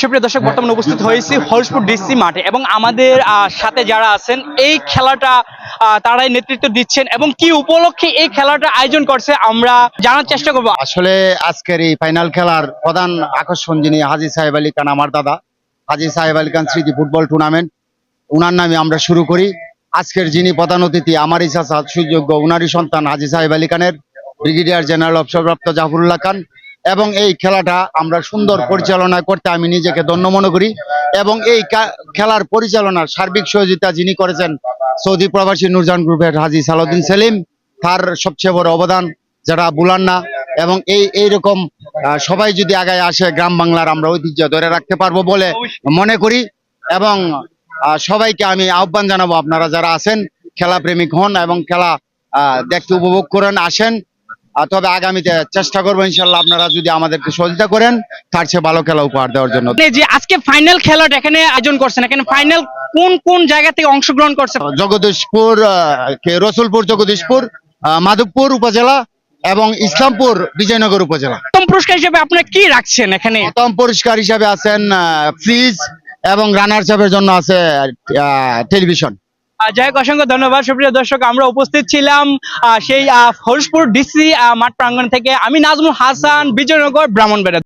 সুপ্রিয় দর্শক বর্তমানে উপস্থিত হয়েছি হলসপুর ডিসি মাঠে এবং আমাদের সাথে যারা আছেন এই খেলাটা তারাই নেতৃত্ব দিচ্ছেন এবং কি উপলক্ষে এই খেলাটা আয়োজন করছে আমরা জানার চেষ্টা করব। আসলে আজকের এই ফাইনাল খেলার প্রধান আকর্ষণ যিনি হাজি সাহেব আলী খান আমার দাদা। হাজি সাহেব আলী খান স্মৃতি ফুটবল টুর্নামেন্ট উনার নামে আমরা শুরু করি। আজকের যিনি প্রধান অতিথি আমারই চাচা সুযোগ্য উনারই সন্তান হাজি সাহেব আলী খানের ব্রিগেডিয়ার জেনারেল অবসরপ্রাপ্ত জাফরুল্লাহ খান। এবং এই খেলাটা আমরা সুন্দর পরিচালনা করতে আমি নিজেকে ধন্য মনে করি। এবং এই খেলার পরিচালনার সার্বিক সহযোগিতা যিনি করেছেন সৌদি প্রবাসী নুরজান গ্রুপের হাজি সালাউদ্দিন সেলিম তার সবচেয়ে বড় অবদান যারা বুলান্না এবং এই এইরকম সবাই যদি আগায় আসে গ্রাম বাংলার আমরা ঐতিহ্য ধরে রাখতে পারব বলে মনে করি। এবং সবাইকে আমি আহ্বান জানাব আপনারা যারা আছেন খেলা প্রেমিক হন এবং খেলা আহ, দেখতে উপভোগ করেন আসেন। তবে আগামীতে চেষ্টা করব ইনশাল্লাহ আপনারা যদি আমাদেরকে সহযোগিতা করেন তার চেয়ে ভালো খেলা উপহার দেওয়ার জন্য। যে আজকে ফাইনাল খেলাটা এখানে আয়োজন করছেন এখানে ফাইনাল কোন কোন জায়গা থেকে অংশগ্রহণ করছে জগদীশপুর রসুলপুর জগদীশপুর মাধবপুর উপজেলা এবং ইসলামপুর বিজয়নগর উপজেলা। প্রথম পুরস্কার হিসেবে আপনারা কি রাখছেন এখানে? প্রথম পুরস্কার হিসাবে আছেন ফ্রিজ এবং রানার্স চাপের জন্য আছে টেলিভিশন। যাই হোক, অসংখ্য ধন্যবাদ। সুপ্রিয় দর্শক, আমরা উপস্থিত ছিলাম সেই হলসপুর ডিসি মাঠ প্রাঙ্গণ থেকে আমি নাজমুল হাসান, বিজয়নগর, ব্রাহ্মণবাড়িয়া।